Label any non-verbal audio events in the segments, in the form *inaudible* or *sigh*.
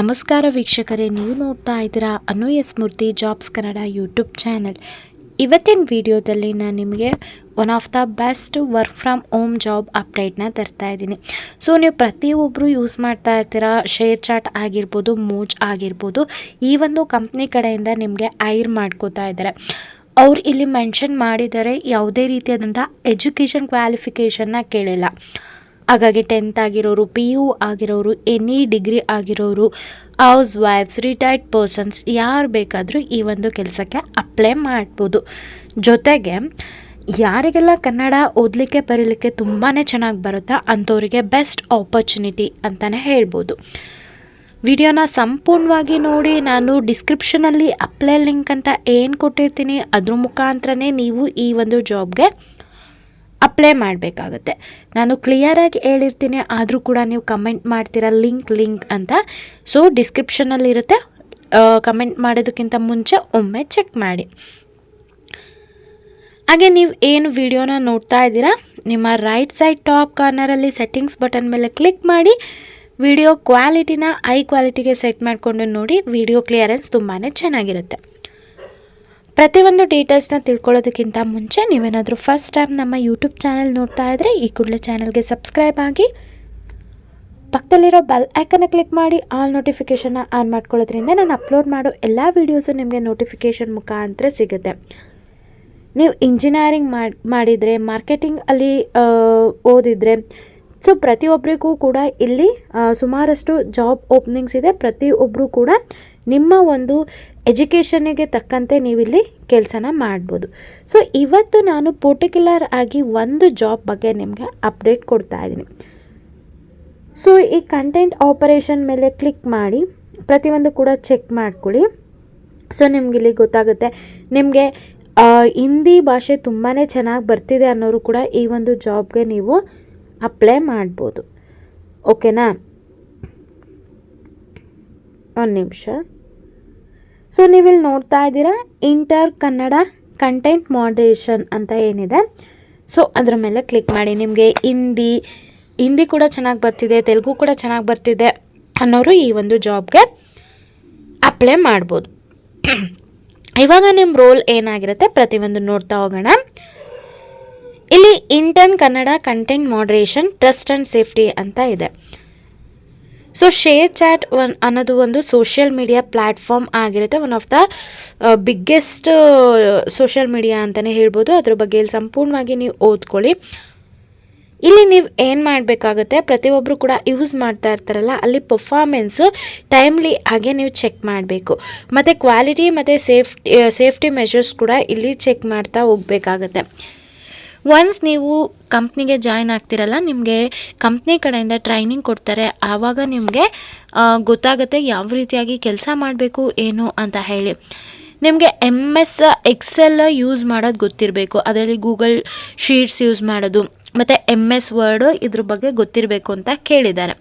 ನಮಸ್ಕಾರ ವೀಕ್ಷಕರೇ, ನೀವು ನೋಡ್ತಾ ಇದ್ದೀರಾ ಅನುಯ Smriti jobs Kannada YouTube channel. ಇವತ್ತಿನ ವಿಡಿಯೋದಲ್ಲಿ ನಾನು ನಿಮಗೆ one of the best work from home job ಅಪ್ಡೇಟ್ನ ತರ್ತಾ ಇದ್ದೀನಿ. ಸೊ ನೀವು ಪ್ರತಿಯೊಬ್ಬರು ಯೂಸ್ ಮಾಡ್ತಾ ಇರ್ತೀರಾ ಶೇರ್ ಚಾಟ್ ಆಗಿರ್ಬೋದು ಮೋಜ್ ಆಗಿರ್ಬೋದು, ಈ ಒಂದು ಕಂಪ್ನಿ ಕಡೆಯಿಂದ ನಿಮಗೆ ಐರ್ ಮಾಡ್ಕೋತಾ ಇದ್ದಾರೆ. ಅವ್ರು ಇಲ್ಲಿ ಮೆನ್ಷನ್ ಮಾಡಿದರೆ ಯಾವುದೇ ರೀತಿಯಾದಂಥ ಎಜುಕೇಷನ್ ಕ್ವಾಲಿಫಿಕೇಷನ್ನ ಕೇಳಿಲ್ಲ. ಹಾಗಾಗಿ ಟೆಂತ್ ಆಗಿರೋರು ಪಿ ಯು ಆಗಿರೋರು ಎನಿ ಡಿಗ್ರಿ ಆಗಿರೋರು ಹೌಸ್ ವೈಫ್ಸ್ ರಿಟೈರ್ಡ್ ಪರ್ಸನ್ಸ್ ಯಾರು ಬೇಕಾದರೂ ಈ ಒಂದು ಕೆಲಸಕ್ಕೆ ಅಪ್ಲೈ ಮಾಡ್ಬೋದು. ಜೊತೆಗೆ ಯಾರಿಗೆಲ್ಲ ಕನ್ನಡ ಓದಲಿಕ್ಕೆ ಬರೀಲಿಕ್ಕೆ ತುಂಬಾ ಚೆನ್ನಾಗಿ ಬರುತ್ತಾ ಅಂಥವರಿಗೆ ಬೆಸ್ಟ್ ಆಪರ್ಚುನಿಟಿ ಅಂತಲೇ ಹೇಳ್ಬೋದು. ವಿಡಿಯೋನ ಸಂಪೂರ್ಣವಾಗಿ ನೋಡಿ, ನಾನು ಡಿಸ್ಕ್ರಿಪ್ಷನಲ್ಲಿ ಅಪ್ಲೈ ಲಿಂಕ್ ಅಂತ ಏನು ಕೊಟ್ಟಿರ್ತೀನಿ, ಅದ್ರ ಮುಖಾಂತರನೇ ನೀವು ಈ ಒಂದು ಜಾಬ್ಗೆ ಅಪ್ಲೈ ಮಾಡಬೇಕಾಗುತ್ತೆ. ನಾನು ಕ್ಲಿಯರಾಗಿ ಹೇಳಿರ್ತೀನಿ, ಆದರೂ ಕೂಡ ನೀವು ಕಮೆಂಟ್ ಮಾಡ್ತೀರಾ ಲಿಂಕ್ ಲಿಂಕ್ ಅಂತ. ಸೊ ಡಿಸ್ಕ್ರಿಪ್ಷನಲ್ಲಿರುತ್ತೆ ಕಮೆಂಟ್ ಮಾಡೋದಕ್ಕಿಂತ ಮುಂಚೆ ಒಮ್ಮೆ ಚೆಕ್ ಮಾಡಿ. ಹಾಗೆ ನೀವು ಏನು ವಿಡಿಯೋನ ನೋಡ್ತಾ ಇದ್ದೀರಾ, ನಿಮ್ಮ ರೈಟ್ ಸೈಡ್ ಟಾಪ್ ಕಾರ್ನರಲ್ಲಿ ಸೆಟ್ಟಿಂಗ್ಸ್ ಬಟನ್ ಮೇಲೆ ಕ್ಲಿಕ್ ಮಾಡಿ ವಿಡಿಯೋ ಕ್ವಾಲಿಟಿನ ಐ ಕ್ವಾಲಿಟಿಗೆ ಸೆಟ್ ಮಾಡಿಕೊಂಡು ನೋಡಿ ವಿಡಿಯೋ ಕ್ಲಿಯರೆನ್ಸ್ ತುಂಬಾ ಚೆನ್ನಾಗಿರುತ್ತೆ. ಪ್ರತಿಯೊಂದು ಡೀಟೇಲ್ಸ್ನ ತಿಳ್ಕೊಳ್ಳೋದಕ್ಕಿಂತ ಮುಂಚೆ ನೀವೇನಾದರೂ ಫಸ್ಟ್ ಟೈಮ್ ನಮ್ಮ ಯೂಟ್ಯೂಬ್ ಚಾನಲ್ ನೋಡ್ತಾ ಇದ್ದರೆ ಈ ಕೂಡಲೇ ಚಾನಲ್ಗೆ ಸಬ್ಸ್ಕ್ರೈಬ್ ಆಗಿ ಪಕ್ಕದಲ್ಲಿರೋ ಬೆಲ್ ಐಕನ್ನ ಕ್ಲಿಕ್ ಮಾಡಿ ಆಲ್ ನೋಟಿಫಿಕೇಷನ್ನ ಆನ್ ಮಾಡ್ಕೊಳ್ಳೋದ್ರಿಂದ ನಾನು ಅಪ್ಲೋಡ್ ಮಾಡೋ ಎಲ್ಲ ವೀಡಿಯೋಸು ನಿಮಗೆ ನೋಟಿಫಿಕೇಷನ್ ಮುಖಾಂತರ ಸಿಗುತ್ತೆ. ನೀವು ಇಂಜಿನಿಯರಿಂಗ್ ಮಾಡಿ, ಮಾಡಿದರೆ ಮಾರ್ಕೆಟಿಂಗ್ ಅಲ್ಲಿ ಓದಿದರೆ ಸೊ ಪ್ರತಿಯೊಬ್ಬರಿಗೂ ಕೂಡ ಇಲ್ಲಿ ಸುಮಾರಷ್ಟು ಜಾಬ್ ಓಪನಿಂಗ್ಸ್ ಇದೆ. ಪ್ರತಿಯೊಬ್ಬರು ಕೂಡ ನಿಮ್ಮ ಒಂದು ಎಜುಕೇಷನಿಗೆ ತಕ್ಕಂತೆ ನೀವಿಲ್ಲಿ ಕೆಲಸನ ಮಾಡ್ಬೋದು. ಸೊ, ಇವತ್ತು ನಾನು ಪರ್ಟಿಕ್ಯುಲರ್ ಆಗಿ ಒಂದು ಜಾಬ್ ಬಗ್ಗೆ ನಿಮಗೆ ಅಪ್ಡೇಟ್ ಕೊಡ್ತಾ ಇದ್ದೀನಿ. ಸೊ, ಈ ಕಂಟೆಂಟ್ ಆಪರೇಷನ್ ಮೇಲೆ ಕ್ಲಿಕ್ ಮಾಡಿ, ಪ್ರತಿಯೊಂದು ಕೂಡ ಚೆಕ್ ಮಾಡ್ಕೊಳ್ಳಿ. ಸೊ, ನಿಮ್ಗೆ ಇಲ್ಲಿ ಗೊತ್ತಾಗುತ್ತೆ. ನಿಮಗೆ ಹಿಂದಿ ಭಾಷೆ ತುಂಬಾ ಚೆನ್ನಾಗಿ ಬರ್ತಿದೆ ಅನ್ನೋರು ಕೂಡ ಈ ಒಂದು ಜಾಬ್ಗೆ ನೀವು ಅಪ್ಲೈ ಮಾಡ್ಬೋದು. ಓಕೆನಾ? ಒಂದು ನಿಮಿಷ. ಸೊ ನೀವಿಲ್ಲಿ ನೋಡ್ತಾ ಇದ್ದೀರಾ ಇಂಟರ್ ಕನ್ನಡ ಕಂಟೆಂಟ್ ಮಾಡ್ರೇಷನ್ ಅಂತ ಏನಿದೆ. ಸೊ ಅದ್ರ ಮೇಲೆ ಕ್ಲಿಕ್ ಮಾಡಿ. ನಿಮಗೆ ಹಿಂದಿ ಹಿಂದಿ ಕೂಡ ಚೆನ್ನಾಗಿ ಬರ್ತಿದೆ, ತೆಲುಗು ಕೂಡ ಚೆನ್ನಾಗಿ ಬರ್ತಿದೆ ಅನ್ನೋರು ಈ ಒಂದು ಜಾಬ್ಗೆ ಅಪ್ಲೈ ಮಾಡ್ಬೋದು. *coughs* ಇವಾಗ ನಿಮ್ಮ ರೋಲ್ ಏನಾಗಿರುತ್ತೆ ಪ್ರತಿಯೊಂದು ನೋಡ್ತಾ ಹೋಗೋಣ. ಇಲ್ಲಿ intern Kannada content moderation trust and safety ಅಂತ ಇದೆ. ಸೊ ಶೇರ್ ಚಾಟ್ ಒನ್ ಅನ್ನೋದು ಒಂದು ಸೋಷಿಯಲ್ ಮೀಡಿಯಾ ಪ್ಲ್ಯಾಟ್ಫಾರ್ಮ್ ಆಗಿರುತ್ತೆ. One of the biggest social media ಅಂತಲೇ ಹೇಳ್ಬೋದು. ಅದ್ರ ಬಗ್ಗೆ ಇಲ್ಲಿ ಸಂಪೂರ್ಣವಾಗಿ ನೀವು ಓದ್ಕೊಳ್ಳಿ. ಇಲ್ಲಿ ನೀವು ಏನು ಮಾಡಬೇಕಾಗುತ್ತೆ? ಪ್ರತಿಯೊಬ್ಬರು ಕೂಡ ಯೂಸ್ ಮಾಡ್ತಾ ಇರ್ತಾರಲ್ಲ, ಅಲ್ಲಿ ಪರ್ಫಾರ್ಮೆನ್ಸು ಟೈಮ್ಲಿ ಹಾಗೆ ನೀವು ಚೆಕ್ ಮಾಡಬೇಕು. ಮತ್ತು ಕ್ವಾಲಿಟಿ ಮತ್ತು ಸೇಫ್ಟಿ ಸೇಫ್ಟಿ ಮೆಷರ್ಸ್ ಕೂಡ ಇಲ್ಲಿ ಚೆಕ್ ಮಾಡ್ತಾ ಹೋಗಬೇಕಾಗತ್ತೆ. ಒನ್ಸ್ ನೀವು ಕಂಪ್ನಿಗೆ ಜಾಯ್ನ್ ಆಗ್ತಿರಲ್ಲ, ನಿಮಗೆ ಕಂಪ್ನಿ ಕಡೆಯಿಂದ ಟ್ರೈನಿಂಗ್ ಕೊಡ್ತಾರೆ, ಆವಾಗ ನಿಮಗೆ ಗೊತ್ತಾಗುತ್ತೆ ಯಾವ ರೀತಿಯಾಗಿ ಕೆಲಸ ಮಾಡಬೇಕು, ಏನು ಅಂತ ಹೇಳಿ. ನಿಮಗೆ ಎಂ ಎಸ್ ಎಕ್ಸೆಲ್ ಯೂಸ್ ಮಾಡೋದು ಗೊತ್ತಿರಬೇಕು. ಅದರಲ್ಲಿ ಗೂಗಲ್ ಶೀಟ್ಸ್ ಯೂಸ್ ಮಾಡೋದು, ಮತ್ತು ಎಂ ಎಸ್ ವರ್ಡು ಇದ್ರ ಬಗ್ಗೆ ಗೊತ್ತಿರಬೇಕು ಅಂತ ಕೇಳಿದ್ದಾರೆ.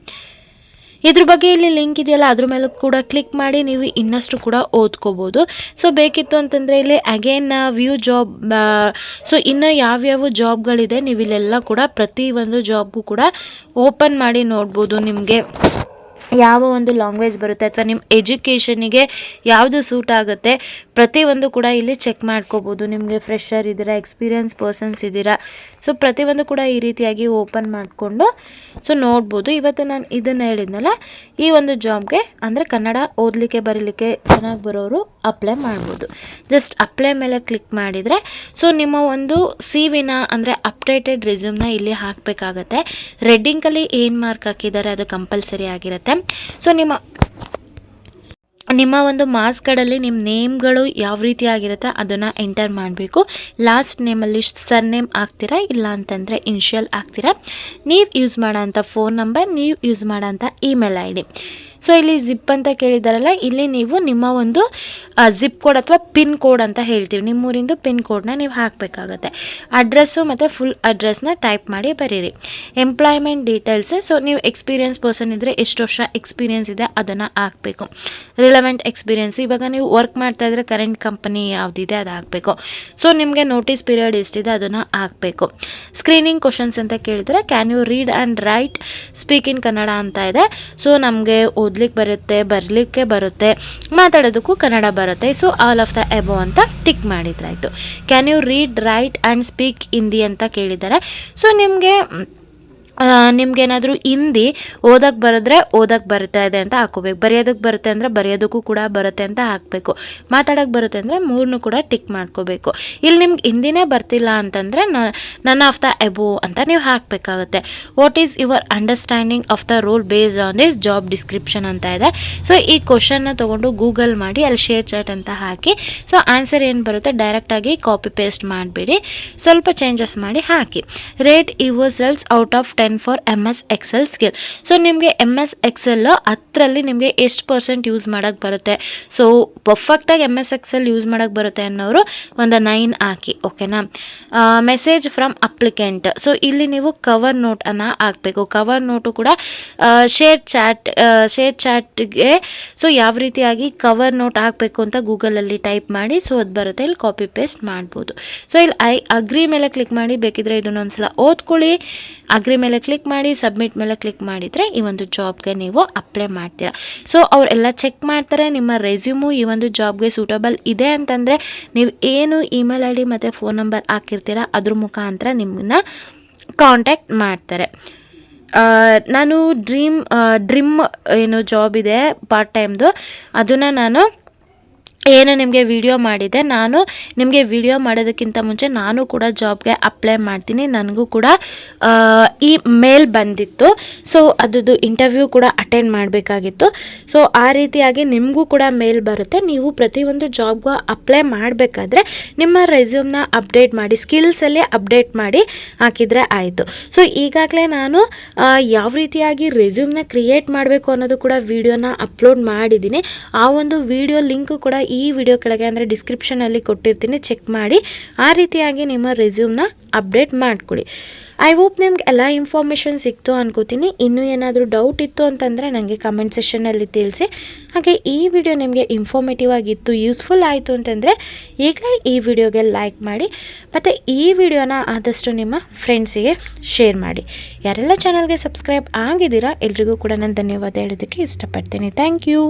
ಇದ್ರ ಬಗ್ಗೆ ಇಲ್ಲಿ ಲಿಂಕ್ ಇದೆಯಲ್ಲ, ಅದ್ರ ಮೇಲೆ ಕೂಡ ಕ್ಲಿಕ್ ಮಾಡಿ ನೀವು ಇನ್ನಷ್ಟು ಕೂಡ ಓದ್ಕೋಬೋದು. ಸೊ ಬೇಕಿತ್ತು ಅಂತಂದರೆ ಇಲ್ಲಿ ಅಗೇನ್ ವ್ಯೂ ಜಾಬ್ ಸೊ ಇನ್ನು ಯಾವ್ಯಾವ ಜಾಬ್ಗಳಿದೆ ನೀವು ಇಲ್ಲೆಲ್ಲ ಕೂಡ ಪ್ರತಿ ಒಂದು ಜಾಬ್ಗೂ ಕೂಡ ಓಪನ್ ಮಾಡಿ ನೋಡ್ಬೋದು ನಿಮಗೆ. ಯಾವ ಒಂದು ಲ್ಯಾಂಗ್ವೇಜ್ ಬರುತ್ತೆ, ಅಥವಾ ನಿಮ್ಮ ಎಜುಕೇಷನಿಗೆ ಯಾವುದು ಸೂಟ್ ಆಗುತ್ತೆ ಪ್ರತಿಯೊಂದು ಕೂಡ ಇಲ್ಲಿ ಚೆಕ್ ಮಾಡ್ಕೋಬೋದು. ನಿಮಗೆ ಫ್ರೆಶರ್ ಇದ್ದೀರಾ ಎಕ್ಸ್ಪೀರಿಯನ್ಸ್ ಪರ್ಸನ್ಸ್ ಇದ್ದೀರಾ ಸೊ ಪ್ರತಿಯೊಂದು ಕೂಡ ಈ ರೀತಿಯಾಗಿ ಓಪನ್ ಮಾಡಿಕೊಂಡು ಸೊ ನೋಡ್ಬೋದು. ಇವತ್ತು ನಾನು ಇದನ್ನು ಹೇಳಿದ್ನಲ್ಲ, ಈ ಒಂದು ಜಾಬ್ಗೆ ಅಂದರೆ ಕನ್ನಡ ಓದಲಿಕ್ಕೆ, ಬರೀಲಿಕ್ಕೆ ಚೆನ್ನಾಗಿ ಬರೋರು ಅಪ್ಲೈ ಮಾಡ್ಬೋದು. ಜಸ್ಟ್ ಅಪ್ಲೈ ಮೇಲೆ ಕ್ಲಿಕ್ ಮಾಡಿದರೆ ಸೊ ನಿಮ್ಮ ಒಂದು ಸಿ ವಿನ ಅಂದರೆ ಅಪ್ಡೇಟೆಡ್ ರೆಸ್ಯೂಮ್ನ ಇಲ್ಲಿ ಹಾಕಬೇಕಾಗತ್ತೆ. ರೆಡ್ಡಿಂಗಲ್ಲಿ ಏನು ಮಾರ್ಕ್ ಹಾಕಿದ್ದಾರೆ ಅದು ಕಂಪಲ್ಸರಿ ಆಗಿರುತ್ತೆ. ಸೊ ನಿಮ್ಮ ನಿಮ್ಮ ಒಂದು ಮಾರ್ಕ್ಸ್ ಕಾರ್ಡಲ್ಲಿ ನಿಮ್ಮ ನೇಮ್ಗಳು ಯಾವ ರೀತಿ ಆಗಿರುತ್ತೆ ಅದನ್ನು ಎಂಟರ್ ಮಾಡಬೇಕು. ಲಾಸ್ಟ್ ನೇಮಲ್ಲಿ ಸರ್ ನೇಮ್ ಆಗ್ತೀರಾ ಇಲ್ಲ ಅಂತಂದರೆ ಇನಿಷಿಯಲ್ ಆಗ್ತೀರಾ ನೀವು ಯೂಸ್ ಮಾಡೋಂಥ ಫೋನ್ ನಂಬರ್ ನೀವು ಯೂಸ್ ಮಾಡೋಂಥ ಇಮೇಲ್ ಐ ಡಿ ಸೊ ಇಲ್ಲಿ ಜಿಪ್ ಅಂತ ಕೇಳಿದಾರಲ್ಲ, ಇಲ್ಲಿ ನೀವು ನಿಮ್ಮ ಒಂದು ಜಿಪ್ ಕೋಡ್ ಅಥವಾ ಪಿನ್ ಕೋಡ್ ಅಂತ ಹೇಳ್ತೀವಿ. ನಿಮ್ಮೂರಿಂದು ಪಿನ್ ಕೋಡ್ನ ನೀವು ಹಾಕಬೇಕಾಗತ್ತೆ. ಅಡ್ರೆಸ್ಸು ಮತ್ತು ಫುಲ್ ಅಡ್ರೆಸ್ನ ಟೈಪ್ ಮಾಡಿ ಬರೀರಿ. ಎಂಪ್ಲಾಯ್ಮೆಂಟ್ ಡೀಟೇಲ್ಸ್ ಸೊ ನೀವು ಎಕ್ಸ್ಪೀರಿಯನ್ಸ್ ಪರ್ಸನ್ ಇದ್ದರೆ ಎಷ್ಟು ವರ್ಷ ಎಕ್ಸ್ಪೀರಿಯನ್ಸ್ ಇದೆ ಅದನ್ನು ಹಾಕಬೇಕು. ರಿಲೆವೆಂಟ್ ಎಕ್ಸ್ಪೀರಿಯನ್ಸ್ ಇವಾಗ ನೀವು ವರ್ಕ್ ಮಾಡ್ತಾ ಇದ್ರೆ ಕರೆಂಟ್ ಕಂಪನಿ ಯಾವುದಿದೆ ಅದು ಹಾಕಬೇಕು. ಸೊ ನಿಮಗೆ ನೋಟಿಸ್ ಪೀರಿಯಡ್ ಎಷ್ಟಿದೆ ಅದನ್ನು ಹಾಕಬೇಕು. ಸ್ಕ್ರೀನಿಂಗ್ ಕ್ವಶನ್ಸ್ ಅಂತ ಕೇಳಿದರೆ can you read and write speak in Kannada ಅಂತ ಇದೆ. ಸೊ ನಮಗೆ ಓದ್ಲಿಕ್ಕೆ ಬರುತ್ತೆ, ಬರಲಿಕ್ಕೆ ಬರುತ್ತೆ, ಮಾತಾಡೋದಕ್ಕೂ ಕನ್ನಡ ಬರುತ್ತೆ. So all of the above ಅಂತ tick ಮಾಡಿದ್ರಾಯಿತು. Can you read write and speak Hindi ಅಂತ ಕೇಳಿದ್ದಾರೆ. ಸೊ ನಿಮಗೆ ನಿಮ್ಗೇನಾದರೂ ಹಿಂದಿ ಓದೋಕ್ಕೆ ಬರೆದ್ರೆ ಓದೋಕ್ಕೆ ಬರ್ತಾ ಇದೆ ಅಂತ ಹಾಕೋಬೇಕು. ಬರೆಯೋದಕ್ಕೆ ಬರುತ್ತೆ ಅಂದರೆ ಬರೆಯೋದಕ್ಕೂ ಕೂಡ ಬರುತ್ತೆ ಅಂತ ಹಾಕಬೇಕು. ಮಾತಾಡೋಕ್ಕೆ ಬರುತ್ತೆ ಅಂದರೆ ಮೂರನ್ನೂ ಕೂಡ ಟಿಕ್ ಮಾಡ್ಕೋಬೇಕು. ಇಲ್ಲಿ ನಿಮ್ಗೆ ಹಿಂದಿನೇ ಬರ್ತಿಲ್ಲ ಅಂತಂದರೆ ನನ್ ಆಫ್ ದ ಎಬೋ ಅಂತ ನೀವು ಹಾಕಬೇಕಾಗುತ್ತೆ. What is your understanding of the role based on this job description ಅಂತ ಇದೆ. ಸೊ ಈ ಕ್ವಶನ್ನ ತೊಗೊಂಡು ಗೂಗಲ್ ಮಾಡಿ, ಅಲ್ಲಿ ಶೇರ್ ಚಾಟ್ ಅಂತ ಹಾಕಿ ಸೊ ಆನ್ಸರ್ ಏನು ಬರುತ್ತೆ ಡೈರೆಕ್ಟಾಗಿ ಕಾಪಿ ಪೇಸ್ಟ್ ಮಾಡಿಬಿಡಿ. ಸ್ವಲ್ಪ ಚೇಂಜಸ್ ಮಾಡಿ ಹಾಕಿ. Rate yourself out of ten for M S Excel skill so ನಿಮಗೆ ಎಂ ಎಸ್ ಎಕ್ಸೆಲ್ಲು ಹತ್ತರಲ್ಲಿ ನಿಮಗೆ ಎಷ್ಟು ಪರ್ಸೆಂಟ್ ಯೂಸ್ ಮಾಡೋಕ್ಕೆ ಬರುತ್ತೆ? ಸೊ ಪರ್ಫೆಕ್ಟಾಗಿ ಎಂ ಎಸ್ ಎಕ್ಸೆಲ್ ಯೂಸ್ ಮಾಡೋಕ್ಕೆ ಬರುತ್ತೆ ಅನ್ನೋರು ಒಂದು ನೈನ್ ಹಾಕಿ ಓಕೆನಾ ಮೆಸೇಜ್ ಫ್ರಮ್ ಅಪ್ಲಿಕೆಂಟ್ ಸೊ ಇಲ್ಲಿ ನೀವು ಕವರ್ ನೋಟನ್ನು ಹಾಕಬೇಕು. ಕವರ್ ನೋಟು ಕೂಡ ಶೇರ್ ಚಾಟ್ ಶೇರ್ ಚಾಟ್ಗೆ ಸೊ ಯಾವ ರೀತಿಯಾಗಿ ಕವರ್ ನೋಟ್ ಹಾಕಬೇಕು ಅಂತ ಗೂಗಲಲ್ಲಿ ಟೈಪ್ ಮಾಡಿ ಸೊ ಅದು ಬರುತ್ತೆ. ಇಲ್ಲಿ ಕಾಪಿ ಪೇಸ್ಟ್ ಮಾಡ್ಬೋದು. ಸೊ ಇಲ್ಲಿ ಐ ಅಗ್ರಿ ಮೇಲೆ ಕ್ಲಿಕ್ ಮಾಡಿ, ಬೇಕಿದ್ರೆ ಇದನ್ನೊಂದ್ಸಲ ಓದ್ಕೊಳ್ಳಿ. ಅಗ್ರಿ ಮೇಲೆ ಕ್ಲಿಕ್ ಮಾಡಿ ಸಬ್ಮಿಟ್ ಮೇಲೆ ಕ್ಲಿಕ್ ಮಾಡಿದರೆ ಈ ಒಂದು ಜಾಬ್ಗೆ ನೀವು ಅಪ್ಲೈ ಮಾಡ್ತೀರಾ. ಸೊ ಅವರೆಲ್ಲ ಚೆಕ್ ಮಾಡ್ತಾರೆ, ನಿಮ್ಮ ರೆಸ್ಯೂಮು ಈ ಒಂದು ಜಾಬ್ಗೆ ಸೂಟಬಲ್ ಇದೆ ಅಂತಂದರೆ ನೀವು ಏನು ಇಮೇಲ್ ಐ ಡಿ ಮತ್ತು ಫೋನ್ ನಂಬರ್ ಹಾಕಿರ್ತೀರ, ಅದ್ರ ಮುಖಾಂತರ ನಿಮ್ಮನ್ನ ಕಾಂಟ್ಯಾಕ್ಟ್ ಮಾಡ್ತಾರೆ. ನಾನು ಡ್ರೀಮ್ ಡ್ರಿಮ್ ಏನು ಜಾಬ್ ಇದೆ ಪಾರ್ಟ್ ಟೈಮ್ದು ಅದನ್ನು ನಾನು ಏನು ನಿಮಗೆ ವಿಡಿಯೋ ಮಾಡಿದೆ, ನಾನು ನಿಮಗೆ ವಿಡಿಯೋ ಮಾಡೋದಕ್ಕಿಂತ ಮುಂಚೆ ನಾನು ಕೂಡ ಜಾಬ್ಗೆ ಅಪ್ಲೈ ಮಾಡ್ತೀನಿ. ನನಗೂ ಕೂಡ ಈ ಮೇಲ್ ಬಂದಿತ್ತು. ಸೊ ಅದರದ್ದು ಇಂಟರ್ವ್ಯೂ ಕೂಡ ಅಟೆಂಡ್ ಮಾಡಬೇಕಾಗಿತ್ತು. ಸೊ ಆ ರೀತಿಯಾಗಿ ನಿಮಗೂ ಕೂಡ ಮೇಲ್ ಬರುತ್ತೆ. ನೀವು ಪ್ರತಿಯೊಂದು ಜಾಬ್ಗೂ ಅಪ್ಲೈ ಮಾಡಬೇಕಾದ್ರೆ ನಿಮ್ಮ ರೆಸ್ಯೂಮ್ನ ಅಪ್ಡೇಟ್ ಮಾಡಿ ಸ್ಕಿಲ್ಸಲ್ಲೇ ಅಪ್ಡೇಟ್ ಮಾಡಿ ಹಾಕಿದರೆ ಆಯಿತು. ಸೊ ಈಗಾಗಲೇ ನಾನು ಯಾವ ರೀತಿಯಾಗಿ ರೆಸ್ಯೂಮ್ನ ಕ್ರಿಯೇಟ್ ಮಾಡಬೇಕು ಅನ್ನೋದು ಕೂಡ ವಿಡಿಯೋನ ಅಪ್ಲೋಡ್ ಮಾಡಿದ್ದೀನಿ. ಆ ಒಂದು ವಿಡಿಯೋ ಲಿಂಕ್ ಕೂಡ ಈ ವಿಡಿಯೋ ಕೆಳಗೆ ಅಂದರೆ ಡಿಸ್ಕ್ರಿಪ್ಷನಲ್ಲಿ ಕೊಟ್ಟಿರ್ತೀನಿ ಚೆಕ್ ಮಾಡಿ. ಆ ರೀತಿಯಾಗಿ ನಿಮ್ಮ ರೆಸ್ಯೂಮ್ನ ಅಪ್ಡೇಟ್ ಮಾಡಿಕೊಡಿ ಐ ಹೋಪ್ ನಿಮ್ಗೆ ಎಲ್ಲ ಇನ್ಫಾರ್ಮೇಷನ್ ಸಿಕ್ತು ಅನ್ಕೋತೀನಿ. ಇನ್ನೂ ಏನಾದರೂ ಡೌಟ್ ಇತ್ತು ಅಂತಂದರೆ ನನಗೆ ಕಮೆಂಟ್ ಸೆಷನಲ್ಲಿ ತಿಳಿಸಿ. ಹಾಗೆ ಈ ವಿಡಿಯೋ ನಿಮಗೆ ಇನ್ಫಾರ್ಮೇಟಿವ್ ಆಗಿತ್ತು ಯೂಸ್ಫುಲ್ ಆಯಿತು ಅಂತಂದರೆ ಈಗಲೇ ಈ ವಿಡಿಯೋಗೆ ಲೈಕ್ ಮಾಡಿ. ಮತ್ತು ಈ ವಿಡಿಯೋನ ಆದಷ್ಟು ನಿಮ್ಮ ಫ್ರೆಂಡ್ಸಿಗೆ ಶೇರ್ ಮಾಡಿ. ಯಾರೆಲ್ಲ ಚಾನಲ್ಗೆ ಸಬ್ಸ್ಕ್ರೈಬ್ ಆಗಿದ್ದೀರಾ, ಎಲ್ರಿಗೂ ಕೂಡ ನಾನು ಧನ್ಯವಾದ ಹೇಳೋದಕ್ಕೆ ಇಷ್ಟಪಡ್ತೀನಿ. Thank you